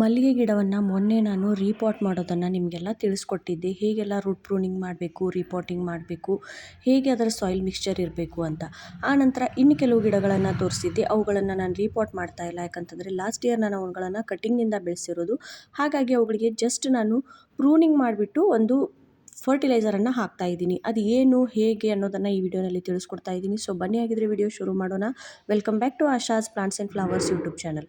ಮಲ್ಲಿಗೆ ಗಿಡವನ್ನು ಮೊನ್ನೆ ನಾನು ರೀಪಾಟ್ ಮಾಡೋದನ್ನು ನಿಮಗೆಲ್ಲ ತಿಳಿಸ್ಕೊಟ್ಟಿದ್ದೆ. ಹೇಗೆಲ್ಲ ರೂಟ್ ಪ್ರೂನಿಂಗ್ ಮಾಡಬೇಕು ರೀಪಾಟಿಂಗ್ ಮಾಡಬೇಕು, ಹೇಗೆ ಅದರ ಸಾಯಿಲ್ ಮಿಕ್ಸ್ಚರ್ ಇರಬೇಕು ಅಂತ. ಆನಂತರ ಇನ್ನು ಕೆಲವು ಗಿಡಗಳನ್ನು ತೋರಿಸಿದ್ದೆ. ಅವುಗಳನ್ನು ನಾನು ರೀಪಾಟ್ ಮಾಡ್ತಾ ಇಲ್ಲ. ಯಾಕಂತಂದರೆ ಲಾಸ್ಟ್ ಇಯರ್ ನಾನು ಅವುಗಳನ್ನು ಕಟಿಂಗಿಂದ ಬೆಳೆಸಿರೋದು. ಹಾಗಾಗಿ ಅವುಗಳಿಗೆ ಜಸ್ಟ್ ನಾನು ಪ್ರೂನಿಂಗ್ ಮಾಡಿಬಿಟ್ಟು ಒಂದು ಫರ್ಟಿಲೈಸರನ್ನು ಹಾಕ್ತಾ ಇದ್ದೀನಿ. ಅದು ಏನು, ಹೇಗೆ ಅನ್ನೋದನ್ನು ಈ ವಿಡಿಯೋನಲ್ಲಿ ತಿಳಿಸ್ಕೊಡ್ತಾ ಇದ್ದೀನಿ. ಸೊ ಬನ್ನಿ ಆಗಿದ್ರೆ ವಿಡಿಯೋ ಶುರು ಮಾಡೋಣ. Welcome back to Asha's plants and flowers YouTube channel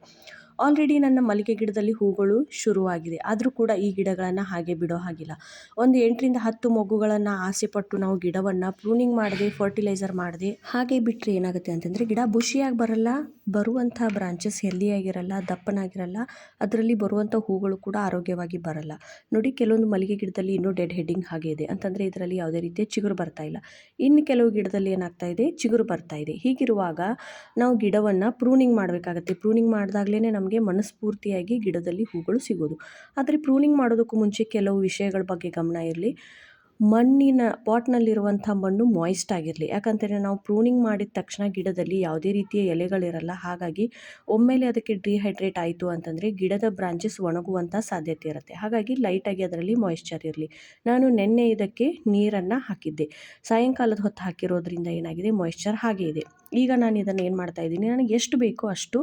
already ನನ್ನ ಮಲ್ಲಿಗೆ ಗಿಡದಲ್ಲಿ ಹೂಗಳು ಶುರುವಾಗಿದೆ. ಆದರೂ ಕೂಡ ಈ ಗಿಡಗಳನ್ನು ಹಾಗೆ ಬಿಡೋ ಹಾಗಿಲ್ಲ. ಒಂದು ಎಂಟರಿಂದ ಹತ್ತು ಮೊಗ್ಗುಗಳನ್ನು ಆಸೆ ಪಟ್ಟು ನಾವು ಗಿಡವನ್ನು ಪ್ರೂನಿಂಗ್ ಮಾಡದೆ ಫರ್ಟಿಲೈಸರ್ ಮಾಡದೆ ಹಾಗೆ ಬಿಟ್ಟರೆ ಏನಾಗುತ್ತೆ ಅಂತಂದರೆ ಗಿಡ ಬುಷಿಯಾಗಿ ಬರಲ್ಲ, ಬರುವಂಥ ಬ್ರಾಂಚಸ್ ಹೆಲ್ದಿಯಾಗಿರಲ್ಲ ದಪ್ಪನಾಗಿರಲ್ಲ ಅದರಲ್ಲಿ ಬರುವಂಥ ಹೂಗಳು ಕೂಡ ಆರೋಗ್ಯವಾಗಿ ಬರಲ್ಲ. ನೋಡಿ ಕೆಲವೊಂದು ಮಲ್ಲಿಗೆ ಗಿಡದಲ್ಲಿ ಇನ್ನೂ ಡೆಡ್ ಹೆಡ್ಡಿಂಗ್ ಹಾಗೆ ಇದೆ. ಅಂತಂದರೆ ಇದರಲ್ಲಿ ಯಾವುದೇ ರೀತಿಯ ಚಿಗುರು ಬರ್ತಾ ಇಲ್ಲ. ಇನ್ನು ಕೆಲವು ಗಿಡದಲ್ಲಿ ಏನಾಗ್ತಾ ಇದೆ? ಚಿಗುರು ಬರ್ತಾ ಇದೆ. ಹೀಗಿರುವಾಗ ನಾವು ಗಿಡವನ್ನು ಪ್ರೂನಿಂಗ್ ಮಾಡಬೇಕಾಗತ್ತೆ. ಪ್ರೂನಿಂಗ್ ಮಾಡಿದಾಗಲೇ ನಮಗೆ ಮನಸ್ಫೂರ್ತಿಯಾಗಿ ಗಿಡದಲ್ಲಿ ಹೂಗಳು ಸಿಗೋದು. ಆದರೆ ಪ್ರೂನಿಂಗ್ ಮಾಡೋದಕ್ಕೂ ಮುಂಚೆ ಕೆಲವು ವಿಷಯಗಳ ಬಗ್ಗೆ ಗಮನ ಇರಲಿ. ಮಣ್ಣಿನ, ಪಾಟ್ನಲ್ಲಿರುವಂಥ ಮಣ್ಣು ಮಾಯ್ಸ್ಟ್ ಆಗಿರಲಿ. ಯಾಕಂತಂದರೆ ನಾವು ಪ್ರೂನಿಂಗ್ ಮಾಡಿದ ತಕ್ಷಣ ಗಿಡದಲ್ಲಿ ಯಾವುದೇ ರೀತಿಯ ಎಲೆಗಳಿರಲ್ಲ. ಹಾಗಾಗಿ ಒಮ್ಮೆಲೆ ಅದಕ್ಕೆ ಡಿಹೈಡ್ರೇಟ್ ಆಯಿತು ಅಂತಂದರೆ ಗಿಡದ ಬ್ರಾಂಚಸ್ ಒಣಗುವಂಥ ಸಾಧ್ಯತೆ ಇರುತ್ತೆ. ಹಾಗಾಗಿ ಲೈಟಾಗಿ ಅದರಲ್ಲಿ ಮಾಯಿಶ್ಚರ್ ಇರಲಿ. ನಾನು ನಿನ್ನೆ ಇದಕ್ಕೆ ನೀರನ್ನು ಹಾಕಿದ್ದೆ. ಸಾಯಂಕಾಲದ ಹೊತ್ತು ಹಾಕಿರೋದ್ರಿಂದ ಏನಾಗಿದೆ? ಮಾಯಿಶ್ಚರ್ ಹಾಗೆ ಇದೆ. ಈಗ ನಾನು ಇದನ್ನು ಏನು ಮಾಡ್ತಾ ಇದ್ದೀನಿ, ನನಗೆ ಎಷ್ಟು ಬೇಕೋ ಅಷ್ಟು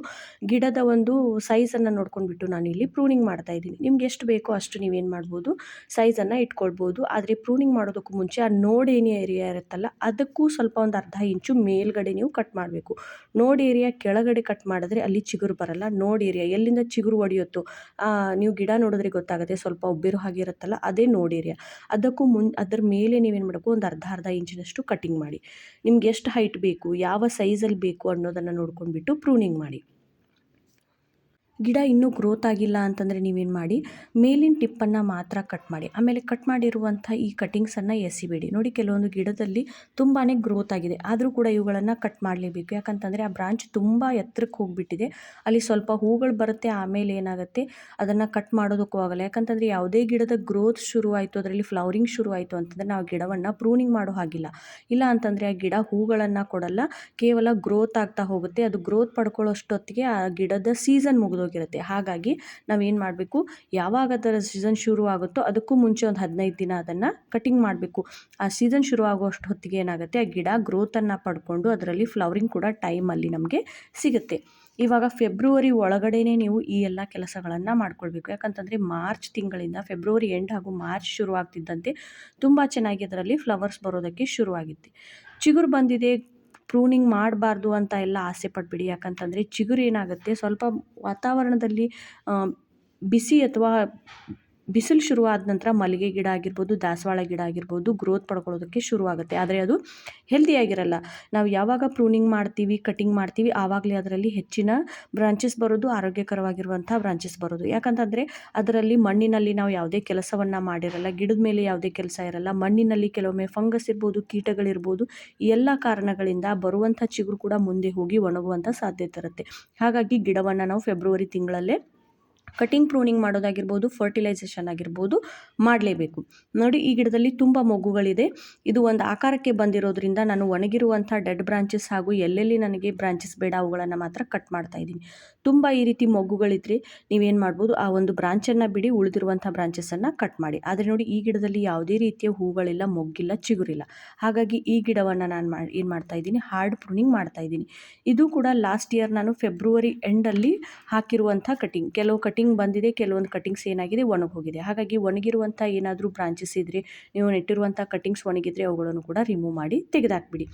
ಗಿಡದ ಒಂದು ಸೈಜನ್ನು ನೋಡ್ಕೊಂಡ್ಬಿಟ್ಟು ನಾನು ಇಲ್ಲಿ ಪ್ರೂನಿಂಗ್ ಮಾಡ್ತಾ ಇದ್ದೀನಿ. ನಿಮ್ಗೆ ಎಷ್ಟು ಬೇಕೋ ಅಷ್ಟು ನೀವೇನು ಮಾಡ್ಬೋದು ಸೈಜನ್ನು ಇಟ್ಕೊಳ್ಬೋದು. ಆದರೆ ಪ್ರೂನಿಂಗ್ ಮಾಡೋದಕ್ಕೂ ಮುಂಚೆ ಆ ನೋಡ್ ಏರಿಯಾ ಇರುತ್ತಲ್ಲ, ಅದಕ್ಕೂ ಸ್ವಲ್ಪ ಒಂದು ಅರ್ಧ ಇಂಚು ಮೇಲ್ಗಡೆ ನೀವು ಕಟ್ ಮಾಡಬೇಕು. ನೋಡ್ ಏರಿಯಾ ಕೆಳಗಡೆ ಕಟ್ ಮಾಡಿದ್ರೆ ಅಲ್ಲಿ ಚಿಗುರು ಬರಲ್ಲ. ನೋಡ್ ಏರಿಯಾ ಎಲ್ಲಿಂದ ಚಿಗುರು ಒಡೆಯುತ್ತೋ ನೀವು ಗಿಡ ನೋಡಿದ್ರೆ ಗೊತ್ತಾಗುತ್ತೆ ಸ್ವಲ್ಪ ಉಬ್ಬಿರೋ ಹಾಗೆ ಇರುತ್ತಲ್ಲ, ಅದೇ ನೋಡ್ ಏರಿಯಾ ಅದಕ್ಕೂ ಮುನ್, ಅದ್ರ ಮೇಲೆ ನೀವೇನು ಮಾಡಬೇಕು, ಒಂದು ಅರ್ಧ ಅರ್ಧ ಇಂಚಿನಷ್ಟು ಕಟಿಂಗ್ ಮಾಡಿ. ನಿಮ್ಗೆ ಎಷ್ಟು ಹೈಟ್ ಬೇಕು, ಯಾವ ಸೈಜಲ್ಲಿ ಬೇಕು ಅನ್ನೋದನ್ನು ನೋಡ್ಕೊಂಡ್ಬಿಟ್ಟು ಪ್ರೂನಿಂಗ್ ಮಾಡಿ. ಗಿಡ ಇನ್ನೂ ಗ್ರೋತ್ ಆಗಿಲ್ಲ ಅಂತಂದರೆ ನೀವೇನು ಮಾಡಿ, ಮೇಲಿನ ಟಿಪ್ಪನ್ನು ಮಾತ್ರ ಕಟ್ ಮಾಡಿ. ಆಮೇಲೆ ಕಟ್ ಮಾಡಿರುವಂಥ ಈ ಕಟಿಂಗ್ಸನ್ನು ಎಸಿಬೇಡಿ. ನೋಡಿ ಕೆಲವೊಂದು ಗಿಡದಲ್ಲಿ ತುಂಬಾ ಗ್ರೋತ್ ಆಗಿದೆ. ಆದರೂ ಕೂಡ ಇವುಗಳನ್ನು ಕಟ್ ಮಾಡಲೇಬೇಕು. ಯಾಕಂತಂದರೆ ಆ ಬ್ರಾಂಚ್ ತುಂಬ ಎತ್ತರಕ್ಕೆ ಹೋಗಿಬಿಟ್ಟಿದೆ. ಅಲ್ಲಿ ಸ್ವಲ್ಪ ಹೂಗಳು ಬರುತ್ತೆ, ಆಮೇಲೆ ಏನಾಗುತ್ತೆ? ಅದನ್ನು ಕಟ್ ಮಾಡೋದಕ್ಕೂ ಆಗಲ್ಲ. ಯಾಕಂತಂದರೆ ಯಾವುದೇ ಗಿಡದ ಗ್ರೋತ್ ಶುರುವಾಯಿತು, ಅದರಲ್ಲಿ ಫ್ಲವರಿಂಗ್ ಶುರುವಾಯಿತು ಅಂತಂದರೆ ನಾವು ಗಿಡವನ್ನು ಪ್ರೂನಿಂಗ್ ಮಾಡೋ ಹಾಗಿಲ್ಲ. ಇಲ್ಲ ಅಂತಂದರೆ ಆ ಗಿಡ ಹೂಗಳನ್ನು ಕೊಡಲ್ಲ. ಕೇವಲ ಗ್ರೋತ್ ಆಗ್ತಾ ಹೋಗುತ್ತೆ. ಅದು ಗ್ರೋತ್ ಪಡ್ಕೊಳ್ಳೋಷ್ಟೊತ್ತಿಗೆ ಆ ಗಿಡದ ಸೀಸನ್ ಮುಗಿದು ಹೋಗಿರುತ್ತೆ ಹಾಗಾಗಿ ನಾವೇನು ಮಾಡಬೇಕು? ಯಾವಾಗ ಅದರ ಸೀಸನ್ ಶುರು ಆಗುತ್ತೋ ಅದಕ್ಕೂ ಮುಂಚೆ ಒಂದು ಹದಿನೈದು ದಿನ ಅದನ್ನು ಕಟಿಂಗ್ ಮಾಡಬೇಕು. ಆ ಸೀಸನ್ ಶುರು ಆಗುವಷ್ಟು ಹೊತ್ತಿಗೆ ಏನಾಗುತ್ತೆ? ಆ ಗಿಡ ಗ್ರೋತನ್ನು ಪಡ್ಕೊಂಡು ಅದರಲ್ಲಿ ಫ್ಲವರಿಂಗ್ ಕೂಡ ಟೈಮಲ್ಲಿ ನಮಗೆ ಸಿಗುತ್ತೆ. ಇವಾಗ ಫೆಬ್ರವರಿ ಒಳಗಡೆನೇ ನೀವು ಈ ಎಲ್ಲ ಕೆಲಸಗಳನ್ನು ಮಾಡ್ಕೊಳ್ಬೇಕು. ಯಾಕಂತಂದರೆ ಮಾರ್ಚ್ ತಿಂಗಳಿಂದ ಫೆಬ್ರವರಿ ಎಂಡ್ ಹಾಗೂ ಮಾರ್ಚ್ ಶುರುವಾಗ್ತಿದ್ದಂತೆ ತುಂಬ ಚೆನ್ನಾಗಿ ಅದರಲ್ಲಿ ಫ್ಲವರ್ಸ್ ಬರೋದಕ್ಕೆ ಶುರುವಾಗಿತ್ತು. ಚಿಗುರು ಬಂದಿದೆ ಪ್ರೂನಿಂಗ್ ಮಾಡಬಾರ್ದು ಅಂತ ಎಲ್ಲ ಆಸೆ ಪಟ್ಬಿಡಿ ಯಾಕಂತಂದರೆ ಚಿಗುರು ಏನಾಗುತ್ತೆ? ಸ್ವಲ್ಪ ವಾತಾವರಣದಲ್ಲಿ ಬಿಸಿ ಅಥವಾ ಬಿಸಿಲು ಶುರುವಾದ ನಂತರ ಮಲ್ಲಿಗೆ ಗಿಡ ಆಗಿರ್ಬೋದು, ದಾಸವಾಳ ಗಿಡ ಆಗಿರ್ಬೋದು ಗ್ರೋತ್ ಪಡ್ಕೊಳ್ಳೋದಕ್ಕೆ ಶುರುವಾಗುತ್ತೆ. ಆದರೆ ಅದು ಹೆಲ್ದಿಯಾಗಿರಲ್ಲ ನಾವು ಯಾವಾಗ ಪ್ರೂನಿಂಗ್ ಮಾಡ್ತೀವಿ ಕಟಿಂಗ್ ಮಾಡ್ತೀವಿ, ಆವಾಗಲೇ ಅದರಲ್ಲಿ ಹೆಚ್ಚಿನ ಬ್ರಾಂಚಸ್ ಬರೋದು, ಆರೋಗ್ಯಕರವಾಗಿರುವಂಥ ಬ್ರಾಂಚಸ್ ಬರೋದು. ಯಾಕಂತಂದರೆ ಅದರಲ್ಲಿ ಮಣ್ಣಿನಲ್ಲಿ ನಾವು ಯಾವುದೇ ಕೆಲಸವನ್ನು ಮಾಡಿರಲ್ಲ, ಗಿಡದ ಮೇಲೆ ಯಾವುದೇ ಕೆಲಸ ಇರಲ್ಲ, ಮಣ್ಣಿನಲ್ಲಿ ಕೆಲವೊಮ್ಮೆ ಫಂಗಸ್ ಇರ್ಬೋದು, ಕೀಟಗಳಿರ್ಬೋದು ಎಲ್ಲ ಕಾರಣಗಳಿಂದ ಬರುವಂಥ ಚಿಗುರು ಕೂಡ ಮುಂದೆ ಹೋಗಿ ಒಣಗುವಂಥ ಸಾಧ್ಯತೆ ಇರುತ್ತೆ. ಹಾಗಾಗಿ ಗಿಡವನ್ನು ನಾವು ಫೆಬ್ರವರಿ ತಿಂಗಳಲ್ಲೇ ಕಟಿಂಗ್ ಪ್ರೂನಿಂಗ್ ಮಾಡೋದಾಗಿರ್ಬೋದು, ಫರ್ಟಿಲೈಸೇಷನ್ ಆಗಿರ್ಬೋದು ಮಾಡಲೇಬೇಕು. ನೋಡಿ, ಈ ಗಿಡದಲ್ಲಿ ತುಂಬ ಮೊಗ್ಗುಗಳಿದೆ ಇದು ಒಂದು ಆಕಾರಕ್ಕೆ ಬಂದಿರೋದ್ರಿಂದ ನಾನು ಒಣಗಿರುವಂಥ ಡೆಡ್ ಬ್ರಾಂಚಸ್ ಹಾಗೂ ಎಲ್ಲೆಲ್ಲಿ ನನಗೆ ಬ್ರಾಂಚಸ್ ಬೇಡ ಅವುಗಳನ್ನು ಮಾತ್ರ ಕಟ್ ಮಾಡ್ತಾ ಇದ್ದೀನಿ. ತುಂಬ ಈ ರೀತಿ ಮೊಗ್ಗುಗಳಿದ್ರೆ ನೀವೇನು ಮಾಡ್ಬೋದು, ಆ ಒಂದು ಬ್ರಾಂಚನ್ನು ಬಿಡಿ, ಉಳಿದಿರುವಂಥ ಬ್ರಾಂಚಸನ್ನು ಕಟ್ ಮಾಡಿ. ಆದರೆ ನೋಡಿ, ಈ ಗಿಡದಲ್ಲಿ ಯಾವುದೇ ರೀತಿಯ ಹೂಗಳಿಲ್ಲ, ಮೊಗ್ಗಿಲ್ಲ, ಚಿಗುರಿಲ್ಲ. ಹಾಗಾಗಿ ಈ ಗಿಡವನ್ನು ನಾನು ಮಾಡಿ ಏನು ಮಾಡ್ತಾ ಇದ್ದೀನಿ, ಹಾರ್ಡ್ ಪ್ರೂನಿಂಗ್ ಮಾಡ್ತಾ ಇದ್ದೀನಿ. ಇದು ಕೂಡ ಲಾಸ್ಟ್ ಇಯರ್ ನಾನು ಫೆಬ್ರವರಿ ಎಂಡಲ್ಲಿ ಹಾಕಿರುವಂಥ ಕಟಿಂಗ್. ಕೆಲವು ಕಟಿಂಗ್ ಕಟಿಂಗ್ ಬಂದಿದೆ, ಕೆಲವೊಂದು ಕಟಿಂಗ್ಸ್ ಏನಾಗಿದೆ ಒಣಗೋಗಿದೆ ಹಾಗಾಗಿ ಒಣಗಿರುವಂಥ ಏನಾದರೂ ಬ್ರಾಂಚಸ್ ಇದ್ದರೆ ನೀವು ನೆಟ್ಟಿರುವಂಥ ಕಟಿಂಗ್ಸ್ ಒಣಗಿದ್ರೆ ಅವುಗಳನ್ನು ಕೂಡ ರಿಮೂವ್ ಮಾಡಿ ತೆಗೆದಾಕ್ಬಿಡಿ.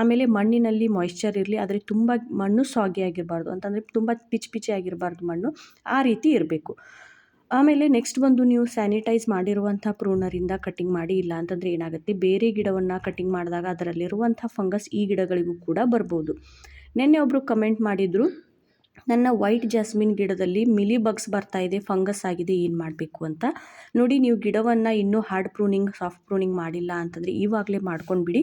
ಆಮೇಲೆ ಮಣ್ಣಿನಲ್ಲಿ ಮಾಯಿಶ್ಚರ್ ಇರಲಿ, ಆದರೆ ತುಂಬ ಮಣ್ಣು ಸಾಗಿ ಆಗಿರಬಾರ್ದು. ಅಂತಂದರೆ ತುಂಬ ಪಿಚ್ ಪಿಚಿ ಆಗಿರಬಾರ್ದು ಮಣ್ಣು. ಆ ರೀತಿ ಇರಬೇಕು. ಆಮೇಲೆ ನೆಕ್ಸ್ಟ್ ಬಂದು ನೀವು ಸ್ಯಾನಿಟೈಸ್ ಮಾಡಿರುವಂಥ ಪ್ರೂನರಿಂದ ಕಟಿಂಗ್ ಮಾಡಿ, ಇಲ್ಲ ಅಂತಂದರೆ ಏನಾಗುತ್ತೆ, ಬೇರೆ ಗಿಡವನ್ನು ಕಟಿಂಗ್ ಮಾಡಿದಾಗ ಅದರಲ್ಲಿರುವಂಥ ಫಂಗಸ್ ಈ ಗಿಡಗಳಿಗೂ ಕೂಡ ಬರ್ಬೋದು. ನಿನ್ನೆ ಒಬ್ಬರು ಕಮೆಂಟ್ ಮಾಡಿದರು ನನ್ನ ವೈಟ್ ಜಾಸ್ಮಿನ್ ಗಿಡದಲ್ಲಿ ಮಿಲಿ ಬಗ್ಸ್ ಬರ್ತಾ ಇದೆ, ಫಂಗಸ್ ಆಗಿದೆ, ಏನು ಮಾಡಬೇಕು ಅಂತ. ನೋಡಿ, ನೀವು ಗಿಡವನ್ನು ಇನ್ನೂ ಹಾರ್ಡ್ ಪ್ರೂನಿಂಗ್, ಸಾಫ್ಟ್ ಪ್ರೂನಿಂಗ್ ಮಾಡಿಲ್ಲ ಅಂತಂದರೆ ಇವಾಗಲೇ ಮಾಡ್ಕೊಂಡು ಬಿಡಿ.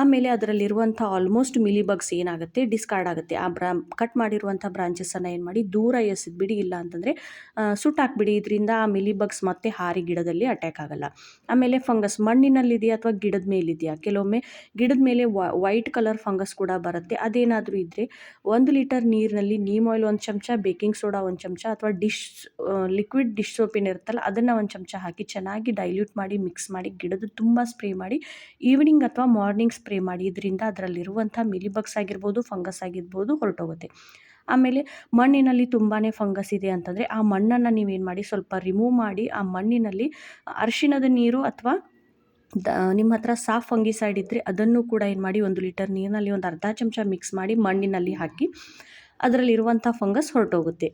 ಆಮೇಲೆ ಅದರಲ್ಲಿರುವಂಥ ಆಲ್ಮೋಸ್ಟ್ ಮಿಲಿ ಬಗ್ಸ್ ಏನಾಗುತ್ತೆ? ಡಿಸ್ಕಾರ್ಡ್ ಆಗುತ್ತೆ. ಆ ಬ್ರಾ, ಕಟ್ ಮಾಡಿರುವಂಥ ಬ್ರಾಂಚಸನ್ನು ಏನು ಮಾಡಿ, ದೂರ ಎಸೆದ್ಬಿಡಿ ಇಲ್ಲ ಅಂತಂದರೆ ಸುಟ್ಟಾಕ್ಬಿಡಿ ಇದರಿಂದ ಆ ಮಿಲಿ ಬಗ್ಸ್ ಮತ್ತೆ ಹಾರಿ ಗಿಡದಲ್ಲಿ ಅಟ್ಯಾಕ್ ಆಗಲ್ಲ. ಆಮೇಲೆ ಫಂಗಸ್ ಮಣ್ಣಿನಲ್ಲಿದೆಯಾ ಅಥವಾ ಗಿಡದ ಮೇಲಿದೆಯಾ? ಕೆಲವೊಮ್ಮೆ ಗಿಡದ ಮೇಲೆ ವೈಟ್ ಕಲರ್ ಫಂಗಸ್ ಕೂಡ ಬರುತ್ತೆ. ಅದೇನಾದರೂ ಇದ್ದರೆ ಒಂದು ಲೀಟರ್ ನೀರಿನಲ್ಲಿ ನೀಮ್ ಆಯಿಲ್ ಒಂದು ಚಮಚ, ಬೇಕಿಂಗ್ ಸೋಡಾ ಒಂದು ಚಮಚ ಅಥವಾ ಡಿಶ್ ಲಿಕ್ವಿಡ್ ಡಿಶ್ ಸೋಪ್ ಏನಿರುತ್ತಲ್ಲ ಅದನ್ನು ಒಂದು ಚಮಚ ಹಾಕಿ ಚೆನ್ನಾಗಿ ಡೈಲ್ಯೂಟ್ ಮಾಡಿ ಮಿಕ್ಸ್ ಮಾಡಿ, ಗಿಡದ ತುಂಬ ಸ್ಪ್ರೇ ಮಾಡಿ ಈವ್ನಿಂಗ್ ಅಥವಾ ಮಾರ್ನಿಂಗ್ ಸ್ಪ್ರೇ ಮಾಡಿ. ಇದರಿಂದ ಅದರಲ್ಲಿರುವಂಥ ಮಿಲಿಬಗ್ಸ್ ಆಗಿರ್ಬೋದು ಫಂಗಸ್ ಆಗಿರ್ಬೋದು ಹೊರಟೋಗುತ್ತೆ. ಆಮೇಲೆ ಮಣ್ಣಿನಲ್ಲಿ ತುಂಬಾ ಫಂಗಸ್ ಇದೆ ಅಂತಂದರೆ ಆ ಮಣ್ಣನ್ನು ನೀವೇನು ಮಾಡಿ ಸ್ವಲ್ಪ ರಿಮೂವ್ ಮಾಡಿ, ಆ ಮಣ್ಣಿನಲ್ಲಿ ಅರಿಶಿಣದ ನೀರು ಅಥವಾ ದ, ನಿಮ್ಮ ಹತ್ರ ಸಾಫ್ ಫಂಗಿಸೈಡ್ ಇದ್ದರೆ ಅದನ್ನು ಕೂಡ ಏನು ಮಾಡಿ ಒಂದು ಲೀಟರ್ ನೀರಿನಲ್ಲಿ ಒಂದು ಅರ್ಧ ಚಮಚ ಮಿಕ್ಸ್ ಮಾಡಿ ಮಣ್ಣಿನಲ್ಲಿ ಹಾಕಿ ಅದರಲ್ಲಿರುವಂಥ ಫಂಗಸ್ ಹೊರಟೋಗುತ್ತೆ.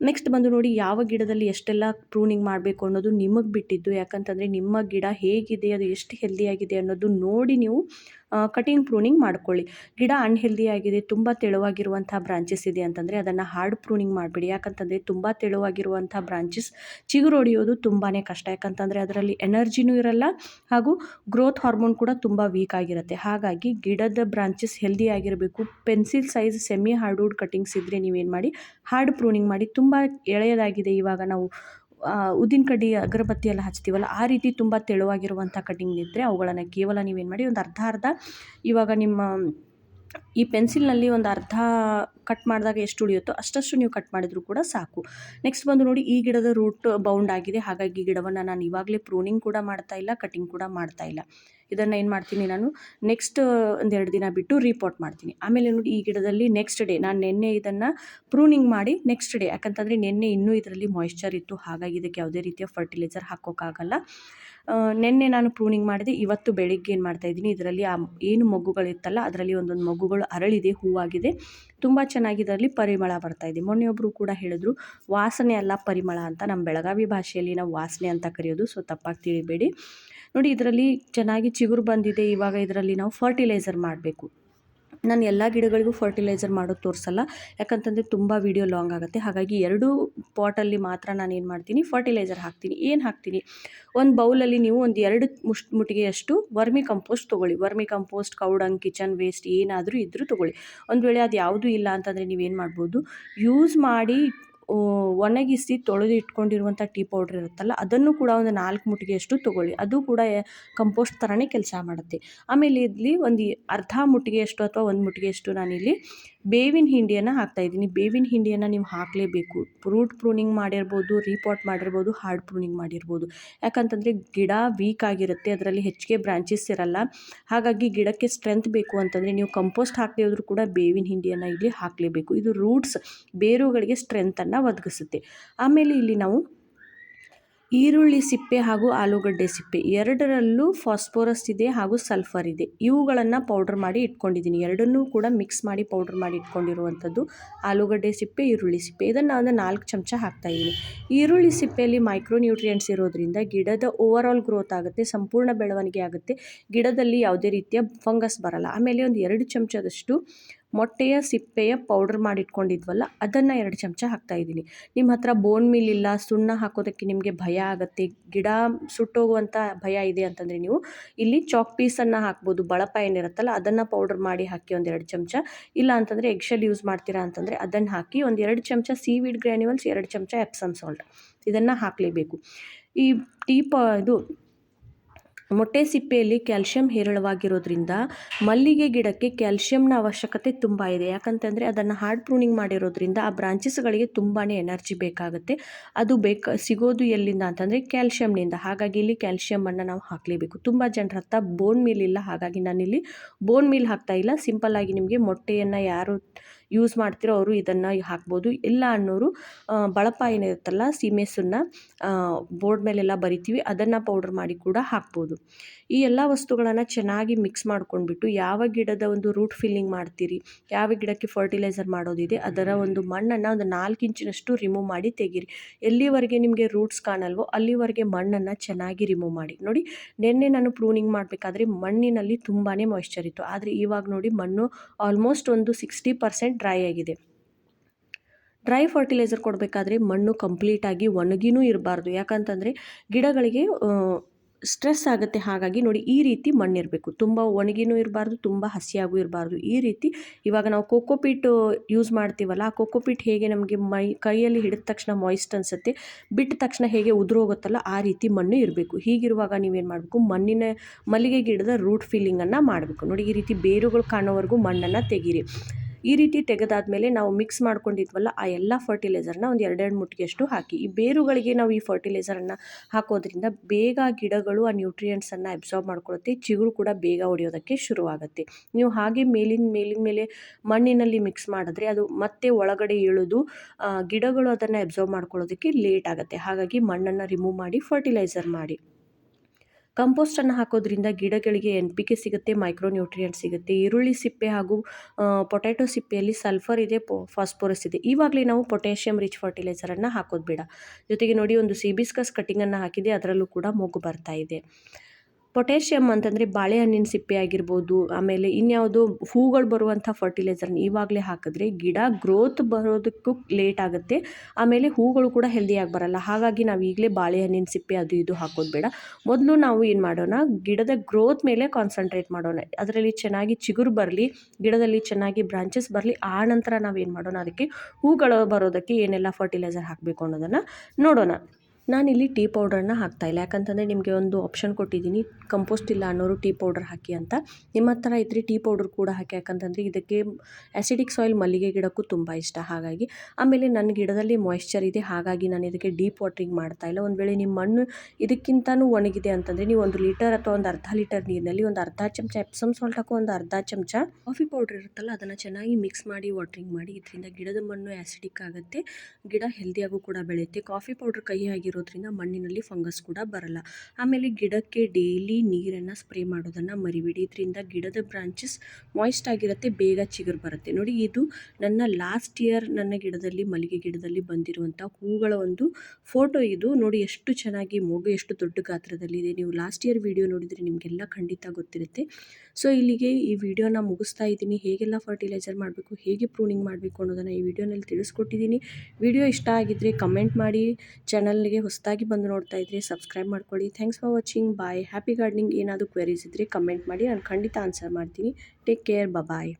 ನೆಕ್ಸ್ಟ್ ಬಂದು ನೋಡಿ ಯಾವ ಗಿಡದಲ್ಲಿ ಎಷ್ಟೆಲ್ಲ ಪ್ರೂನಿಂಗ್ ಮಾಡಬೇಕು ಅನ್ನೋದು ನಿಮಗೆ ಬಿಟ್ಟಿದ್ದು. ಯಾಕಂತಂದರೆ ನಿಮ್ಮ ಗಿಡ ಹೇಗಿದೆ, ಅದು ಎಷ್ಟು ಹೆಲ್ದಿಯಾಗಿದೆ ಅನ್ನೋದು ನೋಡಿ ನೀವು ಕಟಿಂಗ್ ಪ್ರೂನಿಂಗ್ ಮಾಡ್ಕೊಳ್ಳಿ. ಗಿಡ ಅನ್ಹೆಲ್ದಿ ಆಗಿದೆ, ತುಂಬ ತೆಳುವಾಗಿರುವಂಥ ಬ್ರಾಂಚಸ್ ಇದೆ ಅಂತಂದರೆ ಅದನ್ನು ಹಾರ್ಡ್ ಪ್ರೂನಿಂಗ್ ಮಾಡಿಬಿಡಿ. ಯಾಕಂತಂದರೆ ತುಂಬ ತೆಳುವಾಗಿರುವಂಥ ಬ್ರಾಂಚಸ್ ಚಿಗುರು ಹೊಡೆಯೋದು ತುಂಬಾ ಕಷ್ಟ. ಯಾಕಂತಂದರೆ ಅದರಲ್ಲಿ ಎನರ್ಜಿನೂ ಇರಲ್ಲ, ಹಾಗೂ ಗ್ರೋತ್ ಹಾರ್ಮೋನ್ ಕೂಡ ತುಂಬ ವೀಕ್ ಆಗಿರುತ್ತೆ. ಹಾಗಾಗಿ ಗಿಡದ ಬ್ರಾಂಚಸ್ ಹೆಲ್ದಿ ಆಗಿರಬೇಕು. Pencil size semi hardwood cuttings ಇದ್ದರೆ ನೀವೇನು ಮಾಡಿ ಹಾರ್ಡ್ ಪ್ರೂನಿಂಗ್ ಮಾಡಿ. ತುಂಬ ಎಳೆಯದಾಗಿದೆ ಇವಾಗ ನಾವು ಉದ್ದಿನ ಕಡ್ಡಿ ಅಗರಬತ್ತಿ ಎಲ್ಲ ಹಚ್ತೀವಲ್ಲ, ಆ ರೀತಿ ತುಂಬ ತೆಳುವಾಗಿರುವಂಥ ಕಟ್ಟಿಂಗ್ ಇದ್ದರೆ ಅವುಗಳನ್ನು ಕೇವಲ ನೀವೇನು ಮಾಡಿ ಒಂದು ಅರ್ಧ ಅರ್ಧ ಇವಾಗ ನಿಮ್ಮ ಈ ಪೆನ್ಸಿಲ್ನಲ್ಲಿ ಒಂದು ಅರ್ಧ ಕಟ್ ಮಾಡಿದಾಗ ಎಷ್ಟು ಉಳಿಯುತ್ತೋ ಅಷ್ಟಷ್ಟು ನೀವು ಕಟ್ ಮಾಡಿದರೂ ಕೂಡ ಸಾಕು. ನೆಕ್ಸ್ಟ್ ಬಂದು ನೋಡಿ ಈ ಗಿಡದ ರೂಟ್ ಬೌಂಡ್ ಆಗಿದೆ, ಹಾಗಾಗಿ ಗಿಡವನ್ನು ನಾನು ಇವಾಗಲೇ ಪ್ರೂನಿಂಗ್ ಕೂಡ ಮಾಡ್ತಾ ಇಲ್ಲ ಕಟಿಂಗ್ ಕೂಡ ಮಾಡ್ತಾ ಇಲ್ಲ. ಇದನ್ನು ಏನು ಮಾಡ್ತೀನಿ ನಾನು ನೆಕ್ಸ್ಟ್ ಒಂದೆರಡು ದಿನ ಬಿಟ್ಟು ರಿಪೋರ್ಟ್ ಮಾಡ್ತೀನಿ. ಆಮೇಲೆ ನೋಡಿ ಈ ಗಿಡದಲ್ಲಿ ನೆಕ್ಸ್ಟ್ ಡೇ ನಾನು ನಿನ್ನೆ ಇದನ್ನು ಪ್ರೂನಿಂಗ್ ಮಾಡಿ ನೆಕ್ಸ್ಟ್ ಡೇ ಯಾಕಂತಂದರೆ ನಿನ್ನೆ ಇನ್ನೂ ಇದರಲ್ಲಿ ಮಾಯ್ಶ್ಚರ್ ಇತ್ತು, ಹಾಗಾಗಿ ಇದಕ್ಕೆ ಯಾವುದೇ ರೀತಿಯ ಫರ್ಟಿಲೈಸರ್ ಹಾಕೋಕ್ಕಾಗಲ್ಲ. ನಿನ್ನೆ ನಾನು ಪ್ರೂನಿಂಗ್ ಮಾಡಿದೆ, ಇವತ್ತು ಬೆಳಿಗ್ಗೆ ಏನು ಮಾಡ್ತಾಯಿದ್ದೀನಿ ಇದರಲ್ಲಿ ಆ ಏನು ಮಗ್ಗುಗಳಿತ್ತಲ್ಲ ಅದರಲ್ಲಿ ಒಂದೊಂದು ಮಗ್ಗುಗಳು ಅರಳಿದೆ, ಹೂವಾಗಿದೆ. ತುಂಬ ಚೆನ್ನಾಗಿ ಇದರಲ್ಲಿ ಪರಿಮಳ ಬರ್ತಾಯಿದೆ ಮೊನ್ನೆಯೊಬ್ಬರು ಕೂಡ ಹೇಳಿದ್ರು, ವಾಸನೆ ಅಲ್ಲ ಪರಿಮಳ ಅಂತ. ನಮ್ಮ ಬೆಳಗಾವಿ ಭಾಷೆಯಲ್ಲಿ ನಾವು ವಾಸನೆ ಅಂತ ಕರೆಯೋದು, ಸೊ ತಪ್ಪಾಗಿ ತಿಳಿಬೇಡಿ. ನೋಡಿ, ಇದರಲ್ಲಿ ಚೆನ್ನಾಗಿ ಚಿಗುರು ಬಂದಿದೆ. ಇವಾಗ ಇದರಲ್ಲಿ ನಾವು ಫರ್ಟಿಲೈಸರ್ ಮಾಡಬೇಕು. ನಾನು ಎಲ್ಲ ಗಿಡಗಳಿಗೂ ಫರ್ಟಿಲೈಸರ್ ಮಾಡೋದು ತೋರಿಸಲ್ಲ. ಯಾಕಂತಂದರೆ ತುಂಬ ವೀಡಿಯೋ ಲಾಂಗ್ ಆಗುತ್ತೆ. ಹಾಗಾಗಿ ಎರಡು ಪಾಟಲ್ಲಿ ಮಾತ್ರ ನಾನು ಏನು ಮಾಡ್ತೀನಿ? ಫರ್ಟಿಲೈಸರ್ ಹಾಕ್ತೀನಿ. ಏನು ಹಾಕ್ತೀನಿ? ಒಂದು ಬೌಲಲ್ಲಿ ನೀವು ಒಂದು ಎರಡು ಮುಷ್ ಮುಟ್ಟಿಗೆಯಷ್ಟು ವರ್ಮಿ ಕಂಪೋಸ್ಟ್ ತೊಗೊಳ್ಳಿ. Vermicompost cow dung kitchen waste ಏನಾದರೂ ಇದ್ದರೂ ತೊಗೊಳ್ಳಿ. ಒಂದು ವೇಳೆ ಅದು ಯಾವುದೂ ಇಲ್ಲ ಅಂತಂದರೆ ನೀವೇನು ಮಾಡ್ಬೋದು? ಯೂಸ್ ಮಾಡಿ ಒಣಗಿಸಿ ತೊಳೆದು ಇಟ್ಕೊಂಡಿರುವಂಥ ಟೀ ಪೌಡ್ರ್ ಇರುತ್ತಲ್ಲ, ಅದನ್ನು ಕೂಡ ಒಂದು ನಾಲ್ಕು ಮುಟ್ಟಿಗೆಯಷ್ಟು ತೊಗೊಳ್ಳಿ. ಅದು ಕೂಡ ಕಂಪೋಸ್ಟ್ ಥರನೇ ಕೆಲಸ ಮಾಡುತ್ತೆ. ಆಮೇಲೆ ಇಲ್ಲಿ ಒಂದು ಅರ್ಧ ಮುಟ್ಟಿಗೆಯಷ್ಟು ಅಥವಾ ಒಂದು ಮುಟ್ಟಿಗೆಯಷ್ಟು ನಾನಿಲ್ಲಿ ಬೇವಿನ ಹಿಂಡಿಯನ್ನು ಹಾಕ್ತಾಯಿದ್ದೀನಿ ಬೇವಿನ ಹಿಂಡಿಯನ್ನು ನೀವು ಹಾಕಲೇಬೇಕು. ರೂಟ್ ಪ್ರೂನಿಂಗ್ ಮಾಡಿರ್ಬೋದು, ರೀಪಾಟ್ ಮಾಡಿರ್ಬೋದು, ಹಾರ್ಡ್ ಪ್ರೂನಿಂಗ್ ಮಾಡಿರ್ಬೋದು. ಯಾಕಂತಂದರೆ ಗಿಡ ವೀಕ್ ಆಗಿರುತ್ತೆ, ಅದರಲ್ಲಿ ಹೆಚ್ಚಿಗೆ ಬ್ರಾಂಚಸ್ ಇರಲ್ಲ. ಹಾಗಾಗಿ ಗಿಡಕ್ಕೆ ಸ್ಟ್ರೆಂತ್ ಬೇಕು ಅಂತಂದರೆ ನೀವು ಕಂಪೋಸ್ಟ್ ಹಾಕದೇ ಕೂಡ ಬೇವಿನ ಹಿಂಡಿಯನ್ನು ಇಲ್ಲಿ ಹಾಕಲೇಬೇಕು. ಇದು ರೂಟ್ಸ್ ಬೇರುಗಳಿಗೆ ಸ್ಟ್ರೆಂತನ್ನು ಒದಗಿಸುತ್ತೆ. ಆಮೇಲೆ ಇಲ್ಲಿ ನಾವು ಈರುಳ್ಳಿ ಸಿಪ್ಪೆ ಹಾಗೂ ಆಲೂಗಡ್ಡೆ ಸಿಪ್ಪೆ. ಎರಡರಲ್ಲೂ ಫಾಸ್ಫೋರಸ್ ಇದೆ ಹಾಗೂ ಸಲ್ಫರ್ ಇದೆ. ಇವುಗಳನ್ನು ಪೌಡ್ರ್ ಮಾಡಿ ಇಟ್ಕೊಂಡಿದ್ದೀನಿ. ಎರಡನ್ನೂ ಕೂಡ ಮಿಕ್ಸ್ ಮಾಡಿ ಪೌಡ್ರ್ ಮಾಡಿ ಇಟ್ಕೊಂಡಿರುವಂಥದ್ದು ಆಲೂಗಡ್ಡೆ ಸಿಪ್ಪೆ, ಈರುಳ್ಳಿ ಸಿಪ್ಪೆ. ಇದನ್ನು ಒಂದು ನಾಲ್ಕು ಚಮಚ ಹಾಕ್ತಾಯಿದ್ದೀನಿ ಈರುಳ್ಳಿ ಸಿಪ್ಪೆಯಲ್ಲಿ ಮೈಕ್ರೋ ನ್ಯೂಟ್ರಿಯೆಂಟ್ಸ್ ಇರೋದ್ರಿಂದ ಗಿಡದ ಓವರ್ ಆಲ್ ಗ್ರೋತ್ ಆಗುತ್ತೆ, ಸಂಪೂರ್ಣ ಬೆಳವಣಿಗೆ ಆಗುತ್ತೆ. ಗಿಡದಲ್ಲಿ ಯಾವುದೇ ರೀತಿಯ ಫಂಗಸ್ ಬರಲ್ಲ. ಆಮೇಲೆ ಒಂದು ಎರಡು ಚಮಚದಷ್ಟು ಮೊಟ್ಟೆಯ ಸಿಪ್ಪೆಯ ಪೌಡ್ರ್ ಮಾಡಿಟ್ಕೊಂಡಿದ್ವಲ್ಲ, ಅದನ್ನು ಎರಡು ಚಮಚ ಹಾಕ್ತಾಯಿದ್ದೀನಿ ನಿಮ್ಮ ಹತ್ರ ಬೋನ್ ಮಿಲ್ ಇಲ್ಲ, ಸುಣ್ಣ ಹಾಕೋದಕ್ಕೆ ನಿಮಗೆ ಭಯ ಆಗುತ್ತೆ, ಗಿಡ ಸುಟ್ಟೋಗುವಂಥ ಭಯ ಇದೆ ಅಂತಂದರೆ ನೀವು ಇಲ್ಲಿ ಚಾಕ್ ಪೀಸನ್ನು ಹಾಕ್ಬೋದು, ಬಳಪ ಏನಿರುತ್ತಲ್ಲ, ಅದನ್ನು ಪೌಡ್ರ್ ಮಾಡಿ ಹಾಕಿ ಒಂದೆರಡು ಚಮಚ. ಇಲ್ಲ ಅಂತಂದರೆ ಎಗ್ಶೆಲ್ ಯೂಸ್ ಮಾಡ್ತೀರಾ ಅಂತಂದರೆ ಅದನ್ನು ಹಾಕಿ ಒಂದು ಎರಡು ಚಮಚ ಸೀವೀಡ್ ಗ್ರ್ಯಾನ್ಯುವಲ್ಸ್ ಎರಡು ಚಮಚ ಎಪ್ಸಮ್ ಸಾಲ್ಟ್ ಇದನ್ನು ಹಾಕಲೇಬೇಕು. ಈ ಟೀ ಪ ಇದು ಮೊಟ್ಟೆ ಸಿಪ್ಪೆಯಲ್ಲಿ ಕ್ಯಾಲ್ಶಿಯಂ ಹೇರಳವಾಗಿರೋದ್ರಿಂದ ಮಲ್ಲಿಗೆ ಗಿಡಕ್ಕೆ ಕ್ಯಾಲ್ಶಿಯಂನ ಅವಶ್ಯಕತೆ ತುಂಬ ಇದೆ. ಯಾಕಂತಂದರೆ ಅದನ್ನು ಹಾರ್ಡ್ ಪ್ರೂನಿಂಗ್ ಮಾಡಿರೋದ್ರಿಂದ ಆ ಬ್ರಾಂಚಸ್ಗಳಿಗೆ ತುಂಬಾ ಎನರ್ಜಿ ಬೇಕಾಗುತ್ತೆ. ಅದು ಬೇಕು, ಸಿಗೋದು ಎಲ್ಲಿಂದ ಅಂತಂದರೆ ಕ್ಯಾಲ್ಶಿಯಂನಿಂದ. ಹಾಗಾಗಿ ಇಲ್ಲಿ ಕ್ಯಾಲ್ಶಿಯಮನ್ನು ನಾವು ಹಾಕಲೇಬೇಕು. ತುಂಬ ಜನರ ಹತ್ರ ಬೋನ್ ಮೀಲ್ ಇಲ್ಲ. ಹಾಗಾಗಿ ನಾನಿಲ್ಲಿ ಬೋನ್ ಮೀಲ್ ಹಾಕ್ತಾ ಇಲ್ಲ. ಸಿಂಪಲ್ಲಾಗಿ ನಿಮಗೆ ಮೊಟ್ಟೆಯನ್ನು ಯಾರು ಯೂಸ್ ಮಾಡ್ತಿರೋ ಅವರು ಇದನ್ನು ಹಾಕ್ಬೋದು. ಇಲ್ಲ ಅನ್ನೋರು ಬಳಪ ಏನಿರುತ್ತಲ್ಲ ಸೀಮೆಸುನ್ನ ಬೋರ್ಡ್ ಮೇಲೆಲ್ಲ ಬರಿತೀವಿ, ಅದನ್ನು ಪೌಡ್ರ್ ಮಾಡಿ ಕೂಡ ಹಾಕ್ಬೋದು. ಈ ಎಲ್ಲ ವಸ್ತುಗಳನ್ನು ಚೆನ್ನಾಗಿ ಮಿಕ್ಸ್ ಮಾಡ್ಕೊಂಡ್ಬಿಟ್ಟು ಯಾವ ಗಿಡದ ಒಂದು ರೂಟ್ ಫಿಲ್ಲಿಂಗ್ ಮಾಡ್ತೀರಿ ಯಾವ ಗಿಡಕ್ಕೆ ಫರ್ಟಿಲೈಸರ್ ಮಾಡೋದಿದೆ ಅದರ ಒಂದು ಮಣ್ಣನ್ನು ಒಂದು ನಾಲ್ಕು ಇಂಚಿನಷ್ಟು ರಿಮೂವ್ ಮಾಡಿ ತೆಗೀರಿ. ಎಲ್ಲಿವರೆಗೆ ನಿಮಗೆ ರೂಟ್ಸ್ ಕಾಣಲ್ವೋ ಅಲ್ಲಿವರೆಗೆ ಮಣ್ಣನ್ನು ಚೆನ್ನಾಗಿ ರಿಮೂವ್ ಮಾಡಿ. ನೋಡಿ ನಿನ್ನೆ ನಾನು ಪ್ರೂನಿಂಗ್ ಮಾಡಬೇಕಾದ್ರೆ ಮಣ್ಣಿನಲ್ಲಿ ತುಂಬಾ ಮಾಯ್ಶ್ಚರ್ ಇತ್ತು. ಆದರೆ ಇವಾಗ ನೋಡಿ ಮಣ್ಣು ಆಲ್ಮೋಸ್ಟ್ ಒಂದು ಸಿಕ್ಸ್ಟಿ ಪರ್ಸೆಂಟ್ ಡ್ರೈ ಆಗಿದೆ. ಡ್ರೈ ಫರ್ಟಿಲೈಸರ್ ಕೊಡಬೇಕಾದ್ರೆ ಮಣ್ಣು ಕಂಪ್ಲೀಟಾಗಿ ಒಣಗಿನೂ ಇರಬಾರ್ದು. ಯಾಕಂತಂದರೆ ಗಿಡಗಳಿಗೆ ಸ್ಟ್ರೆಸ್ ಆಗುತ್ತೆ. ಹಾಗಾಗಿ ನೋಡಿ ಈ ರೀತಿ ಮಣ್ಣಿರಬೇಕು. ತುಂಬ ಒಣಗಿನೂ ಇರಬಾರ್ದು, ತುಂಬ ಹಸಿಯಾಗೂ ಇರಬಾರ್ದು. ಈ ರೀತಿ ಇವಾಗ ನಾವು ಕೋಕೋಪೀಟ್ ಯೂಸ್ ಮಾಡ್ತೀವಲ್ಲ, ಆ ಕೋಕೋಪೀಟ್ ಹೇಗೆ ನಮಗೆ ಮೈ, ಕೈಯಲ್ಲಿ ಹಿಡಿದ ತಕ್ಷಣ ಮಾಯ್ಸ್ಟ್ ಅನಿಸುತ್ತೆ, ಬಿಟ್ಟ ತಕ್ಷಣ ಹೇಗೆ ಉದುರೋಗುತ್ತಲ್ಲ, ಆ ರೀತಿ ಮಣ್ಣು ಇರಬೇಕು. ಹೀಗಿರುವಾಗ ನೀವೇನು ಮಾಡಬೇಕು? ಮಣ್ಣಿನ ಮಲ್ಲಿಗೆ ಗಿಡದ ರೂಟ್ ಫಿಲ್ಲಿಂಗನ್ನು ಮಾಡಬೇಕು. ನೋಡಿ ಈ ರೀತಿ ಬೇರುಗಳು ಕಾಣೋವರೆಗೂ ಮಣ್ಣನ್ನು ತೆಗೀರಿ. ಈ ರೀತಿ ತೆಗೆದಾದ್ಮೇಲೆ ನಾವು ಮಿಕ್ಸ್ ಮಾಡ್ಕೊಂಡಿದ್ವಲ್ಲ, ಆ ಎಲ್ಲ ಫರ್ಟಿಲೈಸರ್ನ ಒಂದು ಎರಡೆರಡು ಮುಟ್ಟಿಗೆಷ್ಟು ಹಾಕಿ. ಈ ಬೇರುಗಳಿಗೆ ನಾವು ಈ ಫರ್ಟಿಲೈಸರನ್ನು ಹಾಕೋದ್ರಿಂದ ಬೇಗ ಗಿಡಗಳು ಆ ನ್ಯೂಟ್ರಿಯೆಂಟ್ಸನ್ನು ಅಬ್ಸಾರ್ಬ್ ಮಾಡ್ಕೊಳುತ್ತೆ, ಚಿಗುರು ಕೂಡ ಬೇಗ ಹೊಡೆಯೋದಕ್ಕೆ ಶುರುವಾಗುತ್ತೆ. ನೀವು ಹಾಗೆ ಮೇಲಿನ ಮೇಲಿನ ಮೇಲೆ ಮಣ್ಣಿನಲ್ಲಿ ಮಿಕ್ಸ್ ಮಾಡಿದ್ರೆ ಅದು ಮತ್ತೆ ಒಳಗಡೆ ಇಳಿದು ಗಿಡಗಳು ಅದನ್ನು ಅಬ್ಸಾರ್ಬ್ ಮಾಡ್ಕೊಳ್ಳೋದಕ್ಕೆ ಲೇಟ್ ಆಗುತ್ತೆ. ಹಾಗಾಗಿ ಮಣ್ಣನ್ನು ರಿಮೂವ್ ಮಾಡಿ ಫರ್ಟಿಲೈಸರ್ ಮಾಡಿ. ಕಂಪೋಸ್ಟನ್ನು ಹಾಕೋದ್ರಿಂದ ಗಿಡಗಳಿಗೆ ಎನ್ ಪಿ ಕೆ ಸಿಗುತ್ತೆ ಮೈಕ್ರೋ ನ್ಯೂಟ್ರಿಯೆಂಟ್ ಸಿಗುತ್ತೆ, ಈರುಳ್ಳಿ ಸಿಪ್ಪೆ ಹಾಗೂ ಪೊಟ್ಯಾಟೊ ಸಿಪ್ಪೆಯಲ್ಲಿ ಸಲ್ಫರ್ ಇದೆ ಫಾಸ್ಫರಸ್ ಇದೆ. ಇವಾಗಲೇ ನಾವು ಪೊಟ್ಯಾಷಿಯಂ ರಿಚ್ ಫರ್ಟಿಲೈಸರನ್ನು ಹಾಕೋದು ಬೇಡ. ಜೊತೆಗೆ ನೋಡಿ ಒಂದು ಸಿಬಿಸ್ಕಸ್ ಕಟ್ಟಿಂಗನ್ನು ಹಾಕಿದೆ, ಅದರಲ್ಲೂ ಕೂಡ ಮೊಗ್ಗು ಬರ್ತಾ ಇದೆ. ಪೊಟ್ಯಾಷಿಯಮ್ ಅಂತಂದರೆ ಬಾಳೆಹಣ್ಣಿನ ಸಿಪ್ಪೆ ಆಗಿರ್ಬೋದು, ಆಮೇಲೆ ಇನ್ಯಾವುದು ಹೂಗಳು ಬರುವಂಥ ಫರ್ಟಿಲೈಸರ್ನ ಇವಾಗಲೇ ಹಾಕಿದ್ರೆ ಗಿಡ ಗ್ರೋತ್ ಬರೋದಕ್ಕೂ ಲೇಟ್ ಆಗುತ್ತೆ. ಆಮೇಲೆ ಹೂಗಳು ಕೂಡ ಹೆಲ್ದಿಯಾಗಿ ಬರಲ್ಲ. ಹಾಗಾಗಿ ನಾವು ಈಗಲೇ ಬಾಳೆಹಣ್ಣಿನ ಸಿಪ್ಪೆ ಅದು ಇದು ಹಾಕೋದು ಬೇಡ. ಮೊದಲು ನಾವು ಏನು ಮಾಡೋಣ, ಗಿಡದ ಗ್ರೋತ್ ಮೇಲೆ ಕಾನ್ಸಂಟ್ರೇಟ್ ಮಾಡೋಣ. ಅದರಲ್ಲಿ ಚೆನ್ನಾಗಿ ಚಿಗುರು ಬರಲಿ, ಗಿಡದಲ್ಲಿ ಚೆನ್ನಾಗಿ ಬ್ರಾಂಚಸ್ ಬರಲಿ, ಆ ನಂತರ ನಾವೇನು ಮಾಡೋಣ, ಅದಕ್ಕೆ ಹೂಗಳು ಬರೋದಕ್ಕೆ ಏನೆಲ್ಲ ಫರ್ಟಿಲೈಸರ್ ಹಾಕಬೇಕು ಅನ್ನೋದನ್ನು ನೋಡೋಣ. ನಾನಿಲ್ಲಿ ಟೀ ಪೌಡ್ರನ್ನು ಹಾಕ್ತಾಯಿಲ್ಲ ಯಾಕಂತಂದರೆ ನಿಮಗೆ ಒಂದು ಆಪ್ಷನ್ ಕೊಟ್ಟಿದ್ದೀನಿ. ಕಂಪೋಸ್ಟ್ ಇಲ್ಲ ಅನ್ನೋರು ಟೀ ಪೌಡ್ರ್ ಹಾಕಿ ಅಂತ. ನಿಮ್ಮ ಹತ್ರ ಇದ್ದರೆ ಟೀ ಪೌಡ್ರ್ ಕೂಡ ಹಾಕಿ. ಯಾಕಂತಂದರೆ ಇದಕ್ಕೆ ಆ್ಯಸಿಡಿಕ್ ಸಾಯಿಲ್ ಮಲ್ಲಿಗೆ ಗಿಡಕ್ಕೂ ತುಂಬ ಇಷ್ಟ. ಹಾಗಾಗಿ ಆಮೇಲೆ ನನ್ನ ಗಿಡದಲ್ಲಿ ಮಾಯಿಶ್ಚರ್ ಇದೆ. ಹಾಗಾಗಿ ನಾನು ಇದಕ್ಕೆ ಡೀಪ್ ವಾಟ್ರಿಂಗ್ ಮಾಡ್ತಾ ಇಲ್ಲ. ಒಂದು ವೇಳೆ ನಿಮ್ಮ ಮಣ್ಣು ಇದಕ್ಕಿಂತನೂ ಒಣಗಿದೆ ಅಂತಂದರೆ ನೀವು ಒಂದು ಲೀಟರ್ ಅಥವಾ ಒಂದು ಅರ್ಧ ಲೀಟರ್ ನೀರಿನಲ್ಲಿ ಒಂದು ಅರ್ಧ ಚಮಚ ಎಪ್ಸಮ್ ಸಾಲ್ಟ್ ಹಾಕೋ ಒಂದು ಅರ್ಧ ಚಮಚ ಕಾಫಿ ಪೌಡ್ರ್ ಇರುತ್ತಲ್ಲ, ಅದನ್ನು ಚೆನ್ನಾಗಿ ಮಿಕ್ಸ್ ಮಾಡಿ ವಾಟ್ರಿಂಗ್ ಮಾಡಿ. ಇದರಿಂದ ಗಿಡದ ಮಣ್ಣು ಆ್ಯಸಿಡಿಕ್ ಆಗುತ್ತೆ. ಗಿಡ ಹೆಲ್ದಿಯಾಗೂ ಕೂಡ ಬೆಳೆಯುತ್ತೆ. ಕಾಫಿ ಪೌಡ್ರ್ ಕಹಿ ಆಗಿರೋದ್ರಿಂದ ಮಣ್ಣಿನಲ್ಲಿ ಫಂಗಸ್ ಕೂಡ ಬರಲ್ಲ. ಆಮೇಲೆ ಗಿಡಕ್ಕೆ ಡೈಲಿ ನೀರನ್ನು ಸ್ಪ್ರೇ ಮಾಡೋದನ್ನು ಮರಿಬೇಡಿ. ಇದರಿಂದ ಗಿಡದ ಬ್ರಾಂಚಸ್ ಮಾಯ್ಸ್ಟ್ ಆಗಿರುತ್ತೆ, ಬೇಗ ಚಿಗುರು ಬರುತ್ತೆ. ನೋಡಿ, ಇದು ನನ್ನ ಲಾಸ್ಟ್ ಇಯರ್ ನನ್ನ ಗಿಡದಲ್ಲಿ, ಮಲ್ಲಿಗೆ ಗಿಡದಲ್ಲಿ ಬಂದಿರುವಂಥ ಹೂಗಳ ಒಂದು ಫೋಟೋ ಇದು. ನೋಡಿ, ಎಷ್ಟು ಚೆನ್ನಾಗಿ ಮೊಗು ಎಷ್ಟು ದೊಡ್ಡ ಗಾತ್ರದಲ್ಲಿದೆ ನೀವು ಲಾಸ್ಟ್ ಇಯರ್ ವಿಡಿಯೋ ನೋಡಿದರೆ ನಿಮಗೆಲ್ಲ ಖಂಡಿತ ಗೊತ್ತಿರುತ್ತೆ. ಸೊ ಇಲ್ಲಿಗೆ ಈ ವಿಡಿಯೋನ ಮುಗಿಸ್ತಾ ಇದ್ದೀನಿ. ಹೇಗೆಲ್ಲ ಫರ್ಟಿಲೈಸರ್ ಮಾಡಬೇಕು, ಹೇಗೆ ಪ್ರೂನಿಂಗ್ ಮಾಡಬೇಕು ಅನ್ನೋದನ್ನು ಈ ವಿಡಿಯೋನಲ್ಲಿ ತಿಳಿಸ್ಕೊಟ್ಟಿದ್ದೀನಿ. ವಿಡಿಯೋ ಇಷ್ಟ ಆಗಿದ್ದರೆ ಕಮೆಂಟ್ ಮಾಡಿ ಚಾನಲ್ಗೆ ಹೊಸದಾಗಿ ಬಂದು ನೋಡ್ತಾ ಇದ್ದರೆ ಸಬ್ಸ್ಕ್ರೈಬ್ ಮಾಡ್ಕೊಳ್ಳಿ. Thanks for watching bye happy gardening ಏನಾದರೂ ಕ್ವೆರೀಸ್ ಇದ್ದರೆ ಕಮೆಂಟ್ ಮಾಡಿ. ನಾನು ಖಂಡಿತ ಆನ್ಸರ್ ಮಾಡ್ತೀನಿ. Take care bye